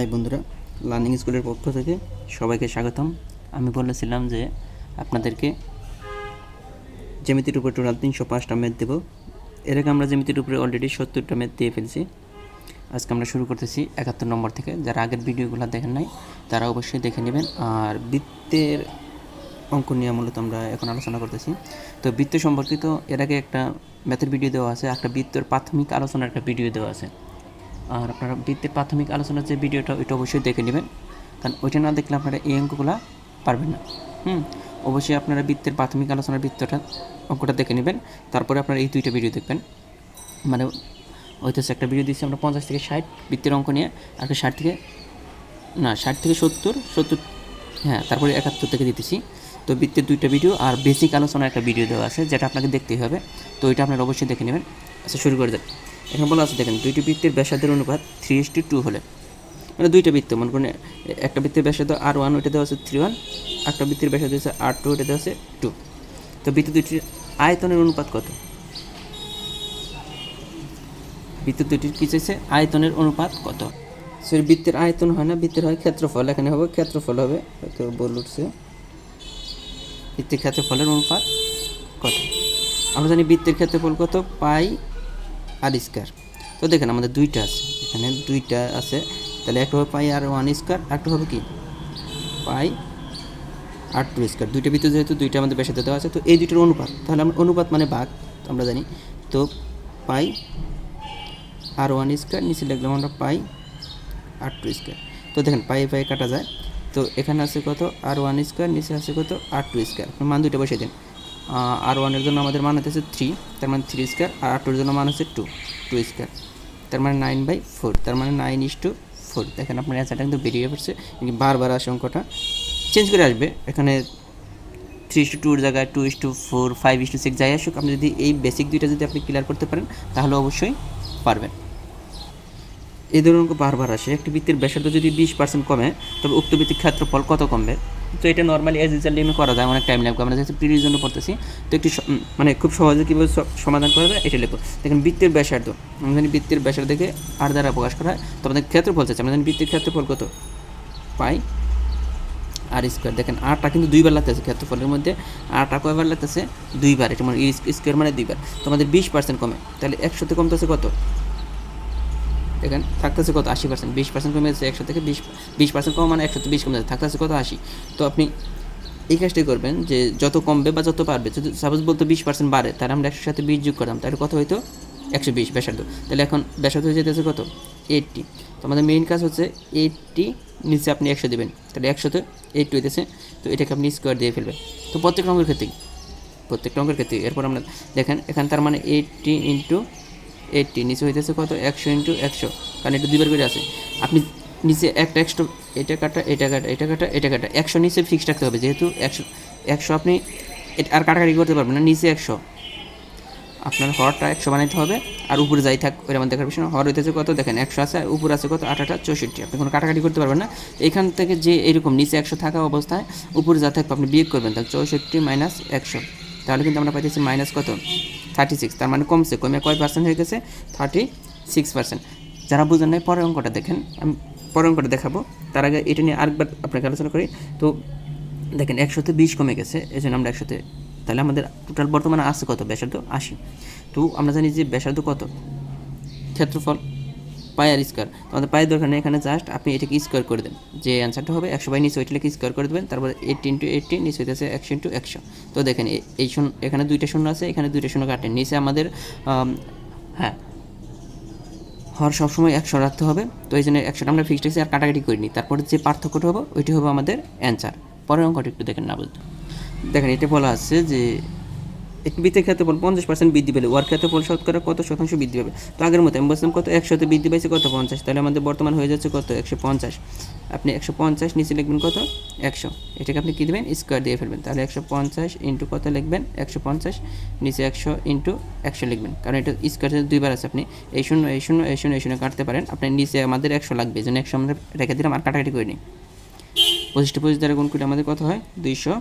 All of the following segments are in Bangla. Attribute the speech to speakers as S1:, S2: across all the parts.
S1: হাই বন্ধুরা লার্নিং স্কুলের পক্ষ থেকে সবাইকে স্বাগতম। আমি বলেছিলাম যে আপনাদেরকে জ্যামিতির উপর টোটাল তিনশো পাঁচটা ম্যাথ দেবো। এর আগে আমরা জ্যামিতির উপরে অলরেডি সত্তরটা ম্যাথ দিয়ে ফেলছি। আজকে আমরা শুরু করতেছি একাত্তর নম্বর থেকে। যারা আগের ভিডিওগুলো দেখেন নাই, তারা অবশ্যই দেখে নেবেন। আর বৃত্তের অঙ্ক নিয়ে মূলত আমরা এখন আলোচনা করতেছি। তো বৃত্ত সম্পর্কিত এর আগে একটা ম্যাথের ভিডিও দেওয়া আছে, একটা বৃত্তের প্রাথমিক আলোচনার একটা ভিডিও দেওয়া আছে। আর আপনারা বৃত্তের প্রাথমিক আলোচনার যে ভিডিওটা, ওইটা অবশ্যই দেখে নেবেন। কারণ ওইটা না দেখলে আপনারা এই অঙ্কগুলো পারবেন না। হুম? অবশ্যই আপনারা বৃত্তের প্রাথমিক আলোচনার বৃত্তটা, অঙ্কটা দেখে নেবেন। তারপরে আপনারা এই দুইটা ভিডিও দেখবেন। মানে হইতেছে একটা ভিডিও দিচ্ছি আমরা পঞ্চাশ থেকে ষাট বৃত্তের অঙ্ক নিয়ে, আর ষাট থেকে, না, ষাট থেকে সত্তর সত্তর হ্যাঁ তারপরে একাত্তর থেকে দিতেছি। তো বৃত্তের দুইটা ভিডিও আর বেসিক আলোচনার একটা ভিডিও দেওয়া আছে, যেটা আপনাকে দেখতেই হবে। তো ওইটা আপনারা অবশ্যই দেখে নেবেন। আচ্ছা শুরু করে দেন এখানে বলা আছে, দেখেন, দুইটি বৃত্তের ব্যাসার্ধের অনুপাত থ্রি ইস টু টু হলে। মানে দুইটা বৃত্ত, মনে করেন, একটা বৃত্তের ব্যাসার্ধ আর ওয়ান ওইটা দেওয়া আছে থ্রি ওয়ান একটা বৃত্তির ব্যাসার্ধ হচ্ছে আর টু ওইটা দেওয়া আছে টু তো বৃত্ত দুইটির আয়তনের অনুপাত কত? বৃত্ত দুইটির কী চাইছে? আয়তনের অনুপাত কত? সরি বৃত্তের আয়তন হয় না, বৃত্তের হয় ক্ষেত্রফল। এখানে হবে ক্ষেত্রফল হবে, হয়তো বল উঠছে। বৃত্তের ক্ষেত্রফলের অনুপাত কত? আমরা জানি বৃত্তের ক্ষেত্রফল কত? Pi r square. তো দেখেন আমাদের দুইটা আছে। এখানে দুইটা আছে। তাহলে একটা হবে পাই আর ওয়ান স্কোয়ার একটা হবে কি? Pi r two square. দুইটা বৃত্ত যেহেতু দুইটা আমাদের বেসাতে দেওয়া আছে, তো এই দুইটার অনুপাত। তাহলে আমরা অনুপাত মানে ভাগ আমরা জানি। তো পাই আর ওয়ান স্কোয়ার, নিচে লিখলাম আমরা পাই আর টু স্কোয়ার। তো দেখেন, পাই পাই কাটা যায়। তো এখানে আছে কত? আর ওয়ান স্কোয়ার, নিচে আছে কত? R two square. মান দুইটা বসে দিন। আর ওয়ানের জন্য আমাদের মান হচ্ছে থ্রি তার মানে থ্রি স্কোয়ার আর আর টুর জন্য মান হচ্ছে টু টু স্কোয়ার তার মানে নাইন বাই ফোর তার মানে নাইন ইস টু ফোর দেখেন আপনার অ্যান্সারটা কিন্তু বেরিয়ে পড়ছে বারবার আসে অঙ্কটা চেঞ্জ করে আসবে। এখানে থ্রি ইস টু টুর জায়গায় two is two four five is two six যাই আসুক, আপনি যদি এই বেসিক দুইটা যদি আপনি ক্লিয়ার করতে পারেন, তাহলে অবশ্যই পারবেন। এই ধরনের বারবার আসে, একটি বৃত্তির ব্যাসার্ধ যদি বিশ পার্সেন্ট কমে, তবে উক্ত বৃত্তির ক্ষেত্রফল কত কমবে? তো এটা নর্মালি এজ ইউজাল লিমে করা যায়, অনেক টাইম লাগবে। আমরা যেহেতু পিরিয়ড জন্য পড়তেছি, তো একটি মানে খুব সহজে কীভাবে সমাধান করা যায়, এটা লিখব। দেখেন, বৃত্তের ব্যাসার্ধ। আমরা জানি বৃত্তের ব্যাসার্ধকে আর দ্বারা প্রকাশ করা হয়। তো আমাদের ক্ষেত্রফল চাচ্ছে আমরা জানি বৃত্তের ক্ষেত্রফল কত? পাই আর স্কোয়ার দেখেন আটটা কিন্তু দুইবার লাগতেছে ক্ষেত্রফলের মধ্যে। আটটা কয়বার লাগতেছে? দুইবার। এটা মানে স্কোয়ার মানে দুইবার। তো আমাদের বিশ পার্সেন্ট কমে। তাহলে একশোতে কমতেছে কত? দেখেন থাকতেছে কত? আশি পার্সেন্ট বিশ পার্সেন্ট কমে যাচ্ছে একশো থেকে বিশ বিশ পার্সেন্ট কম মানে একশো বিশ কমে যাচ্ছে, থাকতেছে কত? আশি। তো আপনি এই কাজটাই করবেন যে যত কমবে বা যত পারবে যদি সাপোজ বলতো বিশ পার্সেন্ট বাড়ে, তাহলে আমরা একশোর সাথে বিশ যোগ করতাম, তাহলে কত হইতো? একশো বিশ ব্যাসার্ধ। তাহলে এখন ব্যাসার্ধ হয়ে যেতেছে কত? এইটটি। তো আমাদের মেইন কাজ হচ্ছে এইটটি নিচে আপনি একশো দেবেন, তাহলে একশোতে এইটটি হইতেছে। তো এটাকে আপনি স্কোয়ার দিয়ে ফেলবেন। তো প্রত্যেক অঙ্কের ক্ষেত্রেই, প্রত্যেকটা অঙ্কের ক্ষেত্রে এরপর আমরা দেখেন, এখানে তার মানে এইটটি ইন্টু এইটটি নিচে হইতেছে কত? একশো ইন্টু একশো। কারণ এটা দুইবার করে আছে। আপনি নিচে একটা এক্সট্রা এটা কাটা এটা কাটা এটা কাটা এটা কাটা। একশো নিচে ফিক্সড রাখতে হবে, যেহেতু একশো একশো আপনি আর কাটাকাটি করতে পারবেন না, নিচে একশো। আপনার হরটা একশো বানাইতে হবে, আর উপরে যাই থাক ওইটা আমার দেখার বিষয়। হর হইতেছে কত? দেখেন, একশো আছে, আর উপরে আছে কত? আঠাটা, চৌষট্টি। আপনি কোনো কাটাকাটি করতে পারবেন না। এখান থেকে যে এরকম নিচে একশো থাকা অবস্থায়, উপরে যা থাকবে আপনি বিয়োগ করবেন, তাহলে চৌষট্টি মাইনাস একশো। তাহলে কিন্তু আমরা পাইতেছি মাইনাস কত? থার্টি সিক্স তার মানে কমছে, কমে কয় পার্সেন্ট হয়ে গেছে? থার্টি সিক্স পার্সেন্ট যারা বুঝেন নাই, পরের অঙ্কটা দেখেন। আমি পরের অঙ্কটা দেখাবো। তার আগে এটা নিয়ে আরেকবার আপনাকে আলোচনা করি। তো দেখেন, একশোতে বিশ কমে গেছে এই জন্য আমরা একশোতে, তাহলে আমাদের টোটাল বর্তমানে আছে কত? ব্যাসার্ধ আশি। তো আমরা জানি যে ব্যাসার্ধ কত? ক্ষেত্রফল পাই আর স্কোয়ার আমাদের পায়ের দরকার নেই এখানে জাস্ট আপনি এটাকে স্কোয়ার করে দেন। যে অ্যান্সারটা হবে একশো বাই নিচে ওইটাকে স্কোয়ার করে দেবেন তারপর এইট ইন্টু এইটটি নিচে হইতেছে একশো ইন্টু একশো। তো দেখেন এই শূন্য এখানে দুইটা শূন্য আছে এখানে দুইটা শূন্য কাটেন নিচে আমাদের আম, হ্যাঁ হর সবসময় একশো রাখতে হবে। তো এই জন্য একশোটা আমরা ফিক্সড রেখেছি আর কাটাকাটি করিনি। তারপরে যে পার্থক্যটা হবে ওইটি হবে আমাদের অ্যান্সার পরের অঙ্কটা একটু দেখেন না বলতে। দেখেন এটা বলা আছে যে বৃত্তের ক্ষেত্রফল পঞ্চাশ পার্সেন্ট বৃদ্ধি পেলে। ওয়ার ক্ষেত্রফল শতকরা কত শতাংশ বৃদ্ধি পাবে? তো আগের মতো, আমি বলছিলাম কত? একশোতে বৃদ্ধি পাইছে কত? পঞ্চাশ। তাহলে আমাদের বর্তমান হয়ে যাচ্ছে কত? একশো পঞ্চাশ। আপনি একশো পঞ্চাশ নিচে লিখবেন কত? একশো। এটাকে আপনি কী দেবেন? স্কোয়ার দিয়ে ফেলবেন। তাহলে একশো পঞ্চাশ ইন্টু কত লিখবেন? একশো পঞ্চাশ। নিচে একশো ইন্টু একশো লিখবেন। কারণ এটা স্কোয়ার দুইবার আছে আপনি, এই শূন্য এই শূন্য এই শূন্য এই শূন্য কাটতে পারেন। আপনার নিচে আমাদের একশো লাগবে। জন্য একশো আমরা রেখে দিলাম আর কাটাকাটি করে নিই পঁচিশটা পঁচিশ দ্বারা গুণ করলে আমাদের কত হয়? দুইশো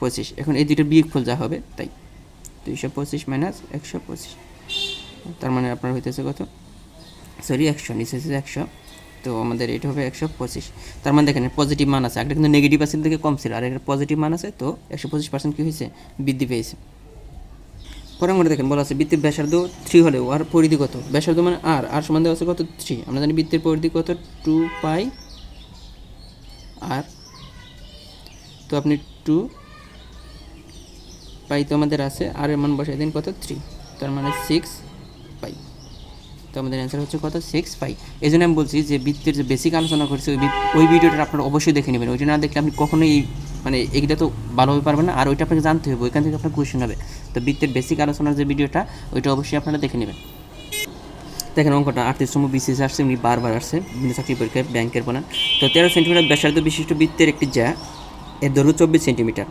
S1: পঁচিশ। এখন এই দুইটা বিয়োগফল যা হবে, তাই। দুইশো পঁচিশ মাইনাস একশো পঁচিশ। তার মানে আপনার হইতেছে কত? সরি একশো, নিচে হচ্ছে একশো। তো আমাদের এটা হবে একশো পঁচিশ। তার মানে দেখেন পজিটিভ মান আছে। একটা কিন্তু নেগেটিভ আছে থেকে কম ছিল, আর একটা পজিটিভ মান আছে, তো একশো পঁচিশ পার্সেন্ট কী হয়েছে? বৃদ্ধি পেয়েছে। পরে আমরা দেখেন, বলা আছে বৃত্তের ব্যাসার্ধ থ্রি হলেও আর পরিধি কত? ব্যাসার্ধ মানে আর আর সমান দেওয়া আছে কত? থ্রি আমরা জানি বৃত্তের পরিধি কত? টু পাই আর তো আপনি টু পাই তো আমাদের আছে আর এর মান বসাই দিন কত? থ্রি তার মানে সিক্স পাই। তো আমাদের অ্যান্সার হচ্ছে কত? Six pi. এই জন্য আমি বলছি যে বৃত্তের যে বেসিক আলোচনা করছি, ওই ওই ভিডিওটা আপনারা অবশ্যই দেখে নেবেন। ওইটা না দেখলে আপনি কখনোই মানে এইটা তো ভালোভাবে পারবেন না। আর ওইটা আপনাকে জানতে হবে, ওইখান থেকে আপনার কোয়েশ্চেন হবে। তো বৃত্তের বেসিক আলোচনার যে ভিডিওটা, ওইটা অবশ্যই আপনারা দেখে নেবেন। দেখেন অঙ্কটা আটত্রিশতম বিসিএস আসছে, এমনি বারবার আসছে, বিভিন্ন চাকরি পরীক্ষায় ব্যাংকের বানান তো তেরো সেন্টিমিটার ব্যাসার্ধ বিশিষ্ট বৃত্তের একটি যা এর দৈর্ঘ্য চব্বিশ সেন্টিমিটার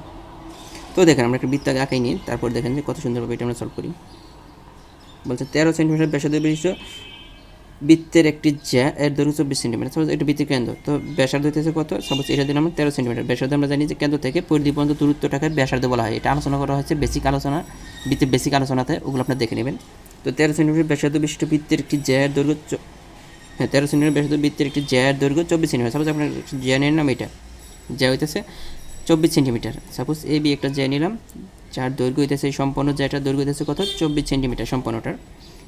S1: তো দেখেন, আমরা একটা বৃত্ত আঁকাই নিই, তারপর দেখেন যে কত সুন্দরভাবে এটা আমরা সলভ করি। বলছে তেরো সেন্টিমিটার ব্যাসার্ধ বিশিষ্ট বৃত্তের একটি জ্যা, এর দৈর্ঘ্য চব্বিশ সেন্টিমিটার সাপোজ এটা বৃত্তের কেন্দ্র, তো ব্যাসার্ধ হইতেছে কত? সাপোজ এটা দিলাম তেরো সেন্টিমিটার ব্যাসার্ধ আমরা জানি যে কেন্দ্র থেকে পরিধি পর্যন্ত দূরত্বটাকে ব্যাসার্ধ বলা হয়। এটা আলোচনা করা হয়েছে বেসিক আলোচনা, বৃত্তের বেসিক আলোচনাতে, ওগুলো আপনারা দেখে নেবেন। তো তেরো সেন্টিমিটার ব্যাসার্ধ বিশিষ্ট বৃত্তের একটি জ্যা, এর দৈর্ঘ্য হ্যাঁ তেরো সেন্টিমিটার ব্যাসার্ধ বৃত্তের একটি জ্যা, এর দৈর্ঘ্য চব্বিশ সেন্টিমিটার সাপোজ আপনার জ্যানের নাম এটা। জ্যা হইতেছে চব্বিশ সেন্টিমিটার। সাপোজ এ বি একটা জ্যা নিলাম, যার দৈর্ঘ্য হইতেছে এই সম্পূর্ণ জ্যাটার দৈর্ঘ্য হইতেছে কত? চব্বিশ সেন্টিমিটার সম্পূর্ণটার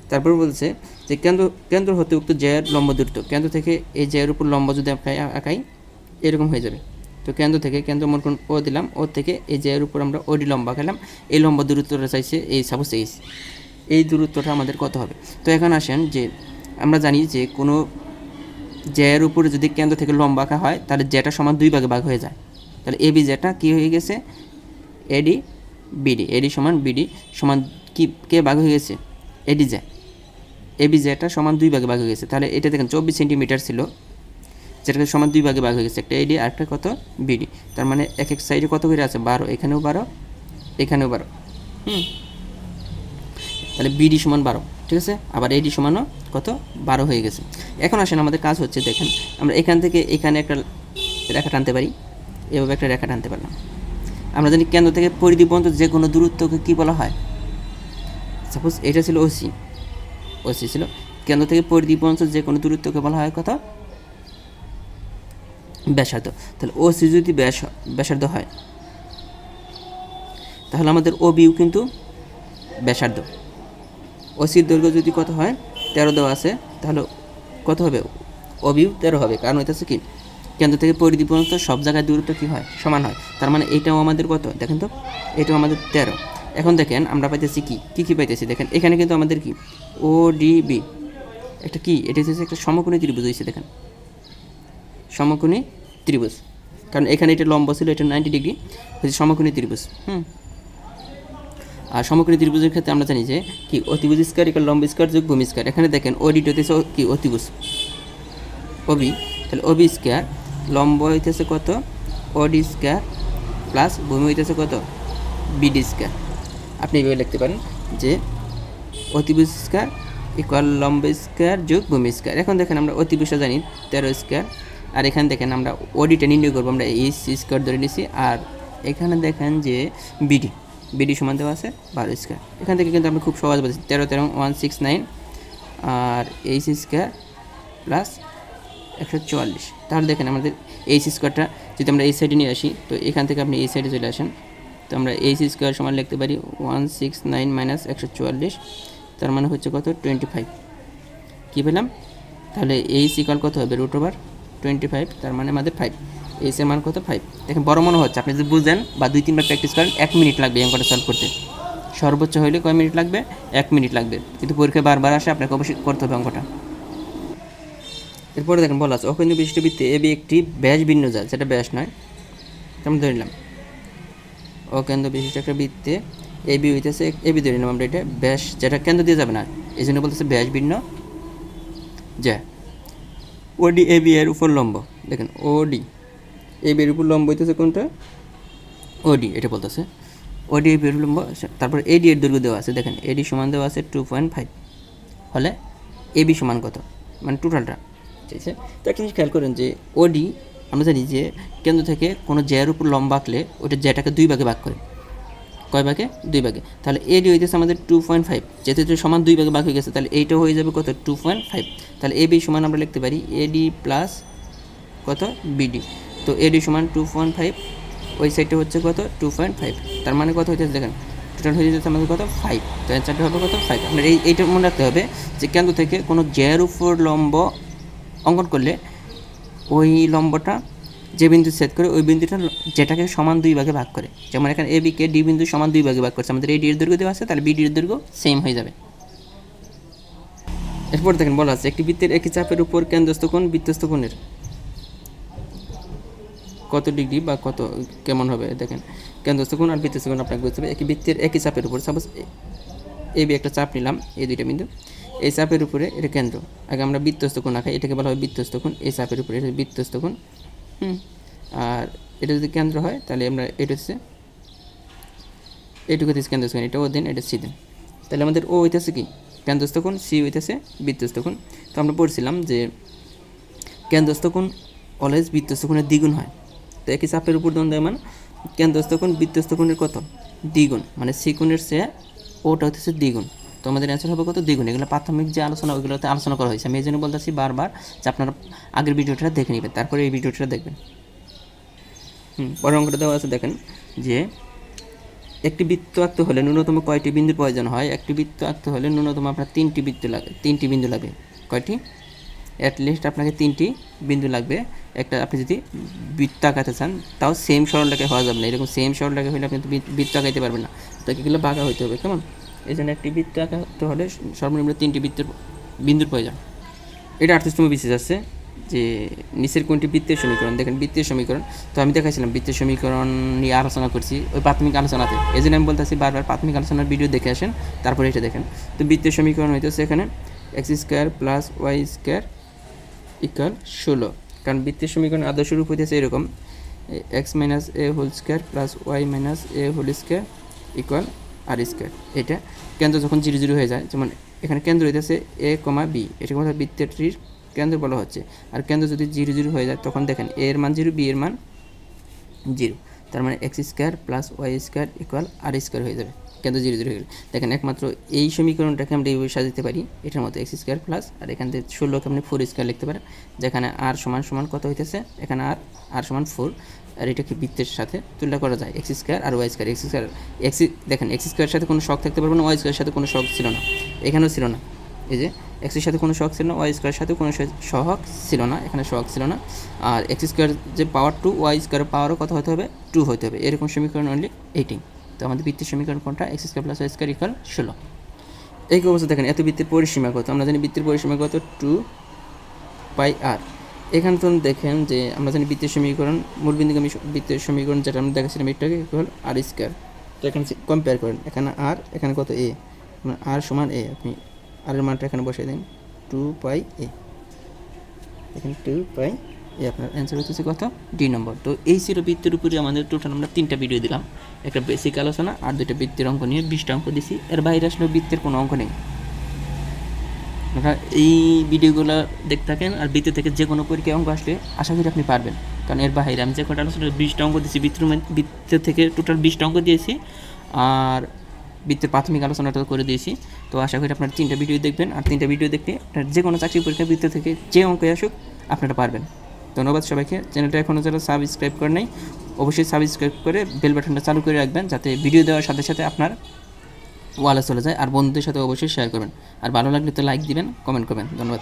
S1: তারপর বলছে যে কেন্দ্র কেন্দ্র হতে উক্ত জ্যায়ের লম্ব দূরত্ব, কেন্দ্র থেকে এই জ্যায়ের উপর লম্ব যদি আঁকাই আঁকাই, এরকম হয়ে যাবে। তো কেন্দ্র থেকে কেন্দ্র মনে করুন ও দিলাম ও থেকে এই জ্যায়ের উপর আমরা ওডি লম্ব আঁকালাম এই লম্ব দূরত্বটা চাইছে এই সাপোজ এই এই দূরত্বটা আমাদের কত হবে? তো এখন আসেন যে আমরা জানি যে কোনো জ্যায়ের উপরে যদি কেন্দ্র থেকে লম্বা আঁকা হয়, তাহলে জ্যাটা সমান দুই ভাগে ভাগ হয়ে যায়। তাহলে এ বি জ্যাটা কী হয়ে গেছে? এডি বিডি এডি সমান বিডি সমান কি, কে ভাগ হয়ে গেছে? এডি জ্যা এবি জ্যাটা সমান দুই ভাগে ভাগ হয়ে গেছে। তাহলে এটা দেখেন চব্বিশ সেন্টিমিটার ছিল। যেটাকে সমান দুই ভাগে ভাগ হয়ে গেছে। একটা এডি আর একটা কত? বিডি তার মানে এক এক সাইডে কত করে আছে? বারো। এখানেও বারো এখানেও বারো। হুম। তাহলে বিডি সমান বারো। ঠিক আছে? আবার এডি সমানও কত? বারো হয়ে গেছে। এখন আসেন আমাদের কাজ হচ্ছে দেখেন, আমরা এখান থেকে এখানে একটা রেখা টানতে পারি। এভাবে একটা রেখা টানতে পারলাম। আমরা জানি কেন্দ্র থেকে পরিধি পর্যন্ত যে কোনো দূরত্বকে কী বলা হয়? সাপোজ এটা ছিল ওসি ওসি ছিল কেন্দ্র থেকে পরিধি পর্যন্ত যে কোনো দূরত্বকে বলা হয় কত? ব্যাসার্ধ। তাহলে ওসি যদি ব্যাস, ব্যাসার্ধ হয়, তাহলে আমাদের ও বিউ কিন্তু ব্যাসার্ধ। ওসির দৈর্ঘ্য যদি কত হয়? তেরো দেওয়া আছে, তাহলে কত হবে? ও বিউ তেরো হবে। কারণ এটা হচ্ছে কি? কেন্দ্র থেকে পরিধি পর্যন্ত সব জায়গায় দূরত্ব কী হয়? সমান হয়। তার মানে এটাও আমাদের কত? দেখেন তো, এটাও আমাদের তেরো। এখন দেখেন আমরা পাইতেছি কি? কী কী পাইতেছি? দেখেন, এখানে কিন্তু আমাদের কি? ও বি একটা কি? এটা হচ্ছে একটা সমকোণী ত্রিভুজ হয়েছে দেখেন। সমকোণী ত্রিভুজ। কারণ এখানে এটা লম্ব ছিল, এটা নাইনটি ডিগ্রি হচ্ছে সমকোণী ত্রিভুজ, হুম? আর সমকোণী ত্রিভুজের ক্ষেত্রে আমরা জানি যে কি? অতিভুজ স্কোয়ার ইকাল লম্ব স্কোয়ার যোগ ভূমি স্কোয়ার। এখানে দেখেন ওডিটা হতেছে ও- কি? অতিভুজ। ওবি তাহলে ওবি স্কোয়ার লম্ব হইতেছে কত? ওডি স্কোয়ার প্লাস ভূমি হইতেছে কত? BD square. আপনি এভাবে লিখতে পারেন যে অতিভুজ স্কোয়ার ইকুয়াল লম্ব স্কোয়ার যোগ ভূমি স্কোয়ার। এখন দেখেন আমরা অতিভুজটা জানি, তেরো স্কোয়ার। আর এখানে দেখেন আমরা ওডিটা নির্ণয় করব, আমরা এই স্কোয়ার ধরে নিছি। আর এখানে দেখেন যে বিডি বিডি সমান দেওয়া আছে বারো স্কোয়ার। এখান থেকে কিন্তু আমরা খুব সহজ বলছি, তেরো তেরো ওয়ান সিক্স নাইন। আর এইচ স্কোয়ার প্লাস একশো চুয়াল্লিশ। তাহলে দেখেন আমাদের এইচ স্কোয়ারটা, যদি আমরা এই সাইডে নিয়ে আসি, তো এখান থেকে আপনি এই সাইডে চলে আসেন। তো আমরা এইচ স্কোয়ার সমান লিখতে পারি ওয়ান সিক্স নাইন মাইনাস একশো চুয়াল্লিশ, তার মানে হচ্ছে কত? টোয়েন্টি ফাইভ কী পেলাম? তাহলে এইচ ইকাল কত হবে? রুট ওভার টোয়েন্টি ফাইভ তার মানে আমাদের ফাইভ এইচ এর মান কত? ফাইভ দেখেন বড় মনে হচ্ছে, আপনি যদি বুঝেন বা দুই তিনবার প্র্যাকটিস করেন, এক মিনিট লাগবে এই অঙ্কটা সলভ করতে। সর্বোচ্চ হইলে কয় মিনিট লাগবে? এক মিনিট লাগবে। কিন্তু পরীক্ষায় বারবার আসে, আপনাকে অবশ্যই করতে হবে অঙ্কটা। এরপরে দেখেন, বলা আছে অকেন্দ্র বিশিষ্ট বৃত্তে এ বি একটি ব্যাস ভিন্ন জাল যেটা ব্যাস নয়। আমি ধরে নিলাম, অকেন্দ্র বিশিষ্ট একটা বৃত্তে এ বি হইতেছে, এ বি ধরে নিলাম আমরা এটা ব্যাস, যেটা কেন্দ্র দিয়ে যাবে না, এই জন্য বলতেছে ব্যাস ভিন্ন। যা, ওডি বি এর উপর লম্ব, দেখেন, ওডি এবি এর উপর লম্ব হইতেছে কোনটা? ওডি, এটা বলতেছে। ওডি এবি এর লম্ব, তারপর এডি এর দৈর্ঘ্য দেওয়া আছে, দেখেন এডি সমান দেওয়া আছে টু পয়েন্ট ফাইভ হলে এবি সমান কত? মানে টোটালটা চাইছে। তো একটা জিনিস খেয়াল করেন যে ওডি আমরা জানি যে, কেন্দ্র থেকে কোনো জ্যার উপর লম্বা আঁকলে ওটা জ্যাটাকে দুই ভাগে ভাগ করে। কয় ভাগে? দুই ভাগে। তাহলে এডি হইতেছে আমাদের টু পয়েন্ট ফাইভ যেহেতু এটা সমান দুই ভাগে ভাগ হয়ে গেছে, তাহলে এইটা হয়ে যাবে কত? টু পয়েন্ট ফাইভ তাহলে এ বি সমান আমরা লিখতে পারি এডি প্লাস কত? বিডি তো এডি সমান টু পয়েন্ট ফাইভ ওই সাইডটা হচ্ছে কত? টু পয়েন্ট ফাইভ তার মানে কত হইতেছে দেখেন টোটাল হয়ে যেতেছে আমাদের কত? ফাইভ তো অ্যান্সারটা হবে কত? ফাইভ আপনার এই এইটা মনে রাখতে হবে যে, কেন্দ্র থেকে কোনো জ্যার উপর লম্ব অঙ্কন করলে ওই লম্বটা যে বিন্দু সেট করে ওই বিন্দুটা যেটাকে সমান দুই ভাগে ভাগ করে। যেমন এখানে এ বিকে ডি বিন্দু সমান দুই ভাগে ভাগ করছে। আমাদের এই ডির দৈর্ঘ্য দেওয়া আছে, তাহলে বিডির দৈর্ঘ্য সেম হয়ে যাবে। এরপর দেখেন বলা আছে, একটি বৃত্তের একই চাপের উপর কেন্দ্রস্থ কোণ বৃত্তস্থ কোণের। কত ডিগ্রি বা কত কেমন হবে, দেখেন। কেন্দ্রস্থ কোণ আর বৃত্তস্থ কোণ, আপনাকে বুঝতে হবে, একই বৃত্তের একই চাপের উপর। সাপোজ এ বি একটা চাপ নিলাম এই দুইটা বিন্দু। এই চাপের উপরে এটা কেন্দ্র। আগে আমরা বৃত্তস্থ কোণ আঁকাই, এটাকে বলা হয় বৃত্তস্থ কোণ, এই চাপের উপরে এটা বৃত্তস্থ কোণ, হুম? আর এটা যদি কেন্দ্র হয়, তাহলে আমরা এটা হচ্ছে এইটুকু হচ্ছে কেন্দ্রস্থ কোণ, এটা ও দিন এটা সি দিন তাহলে আমাদের ও হইতেছে কি? কেন্দ্রস্থ কোণ, সি হইতেছে বৃত্তস্থ কোণ। তো আমরা পড়ছিলাম যে কেন্দ্রস্থ কোণ অলওয়েজ বৃত্তস্থ কোণের দ্বিগুণ হয়। তো একই চাপের উপর দ্বন্দ্ব মানে কেন্দ্রস্থ কোণ বৃত্তস্থ কোণের কত? দ্বিগুণ। মানে সি কোণের চেয়ে ওটা হচ্ছে দ্বিগুণ। তো আমাদের অ্যান্সার হবে কত? দ্বিগুণ। এগুলো প্রাথমিক যে আলোচনা, ওইগুলোতে আলোচনা করা হয়েছে। আমি এই জন্য বলতেছি বারবার যে আপনারা আগের ভিডিওটা দেখে নেবেন, তারপরে এই ভিডিওটা দেখবেন। হুম, পরের অঙ্কটা দেওয়া আছে, দেখেন, যে একটি বৃত্ত আঁকতে হলে ন্যূনতম কয়টি বিন্দুর প্রয়োজন হয়? একটি বৃত্ত আঁকতে হলে ন্যূনতম আপনার তিনটি বৃত্ত লাগে, তিনটি বিন্দু লাগবে কয়টি? অ্যাটলিস্ট আপনাকে তিনটি বিন্দু লাগবে। একটা আপনি যদি বৃত্ত আঁকাতে চান, তাও সেম সরলটাকে হওয়া যাবে না। এরকম সেম সরলটাকে হলে আপনি বৃত্ত- আঁকাইতে পারবেন না। তাকে এগুলো বাঁকা হইতে হবে, কেমন? এই জন্য একটি বৃত্ত আঁকাতে হলে সর্বনিম্ন তিনটি বৃত্তের বিন্দুর প্রয়োজন। এটা আটত্রিশতম বিশেষ আছে যে নিচের কোনটি বৃত্তের সমীকরণ? দেখেন বৃত্তের সমীকরণ। তো আমি দেখাইছিলাম বৃত্তের সমীকরণ নিয়ে আলোচনা করছি ওই প্রাথমিক আলোচনাতে। এই জন্য আমি বলতেছি বারবার প্রাথমিক আলোচনার ভিডিও দেখে আসেন, তারপরে এটা দেখেন। তো বৃত্তের সমীকরণ হইতেছে এখানে x square plus y square equal ষোলো। কারণ বৃত্তের সমীকরণ আদর্শ রূপ হইতেছে এরকম x minus a whole square plus y minus a whole square equal r square. এটা কেন্দ্র যখন জিরো জিরো হয়ে যায়, যেমন এখানে কেন্দ্র হইতেছে এ কমা বি এটা কথা বৃত্তটির কেন্দ্র বলা হচ্ছে। আর কেন্দ্র যদি জিরো জিরো হয়ে যায়, তখন দেখেন এ এর মান জিরো, বি এর মান জিরো। তার মানে x square plus y square equal r square হয়ে যাবে। কেন্দ্র জিরো জিরো হয়ে গেলে। দেখেন, একমাত্র এই সমীকরণটাকে আমরা এইভাবে সাজাতে পারি। এটার মতো এক্স স্কোয়ার প্লাস আর এখান থেকে ষোলোকে আপনি ফোর স্কোয়ার লিখতে পারেন, যেখানে আর সমান সমান কত হইতেছে? এখানে আর আর সমান ফোর আর এটাকে বৃত্তের সাথে তুলনা করা যায়। এক্স স্কোয়ার আর y square x square x দেখেন এক্স স্কোয়ারের সাথে কোনো শখ থাকতে পারবে না ওয়াই স্কোয়ারের সাথে কোনো শখ ছিল না। এখানেও ছিল না। এই যে এক্সের সাথে কোনো শখ ছিল না ওয়াই স্কোয়ারের সাথে কোনো সহক ছিল না, এখানে সহক ছিল না। আর এক্স স্কোয়ার যে পাওয়ার টু ওয়াই স্কোয়ারের পাওয়ারও কত হতে হবে? টু হতে হবে। এরকম সমীকরণ অনলি এইটিন তো আমাদের বৃত্তের সমীকরণ কোনটা? X square plus y square equal ষোলো। এই অবস্থা দেখেন, এত বৃত্তের পরিসীমা কত? আমরা জানি বৃত্তের পরিসীমা কত? টু পাই আর এখানে তো দেখেন যে আমরা জানি বৃত্তের সমীকরণ মূল বিন্দুগামী স- বৃত্তের সমীকরণ যেটা আমরা দেখাচ্ছিলাম এটাকে ইকুয়াল আর স্কোয়ার তো এখানে কম্পেয়ার করেন, এখানে আর এখানে কত এ আর সমান এ আপনি আর এর মানটা এখানে বসিয়ে দিন। টু পাই এ এখানে টু পাই এ আপনার অ্যান্সার হচ্ছে কত? D number. তো এই ছিল বৃত্তের উপরে আমাদের টোটাল আমরা তিনটা ভিডিও দিলাম। একটা বেসিক আলোচনা আর দুইটা বৃত্তের অঙ্ক নিয়ে বিশটা অঙ্ক দিছি। এর বাইরে আসলে বৃত্তের কোনো অঙ্ক নেই। আপনারা এই ভিডিওগুলো দেখতে থাকেন আর বৃত্ত থেকে যে কোনো পরীক্ষায় অঙ্ক আসলে আশা করি আপনি পারবেন। কারণ এর বাইরে আমি যে কটা আলোচনা বিশটা অঙ্ক দিয়েছি বৃত্তের বৃত্ত থেকে টোটাল বিশটা অঙ্ক দিয়েছি। আর বৃত্তের প্রাথমিক আলোচনাটা করে দিয়েছি। তো আশা করি আপনারা তিনটা ভিডিও দেখবেন। আর তিনটা ভিডিও দেখলে আপনার যে কোনো চাকরি পরীক্ষা বৃত্ত থেকে যে অঙ্কে আসুক, আপনারা পারবেন। ধন্যবাদ সবাইকে। চ্যানেলটা এখনও যারা সাবস্ক্রাইব করে নাই, অবশ্যই সাবস্ক্রাইব করে বেল বাটনটা চালু করে রাখবেন যাতে ভিডিও দেওয়ার সাথে সাথে আপনার ওয়ালে চলে যায়। আর বন্ধুদের সাথে অবশ্যই শেয়ার করবেন। আর ভালো লাগলে তো লাইক দিবেন কমেন্ট করবেন। ধন্যবাদ।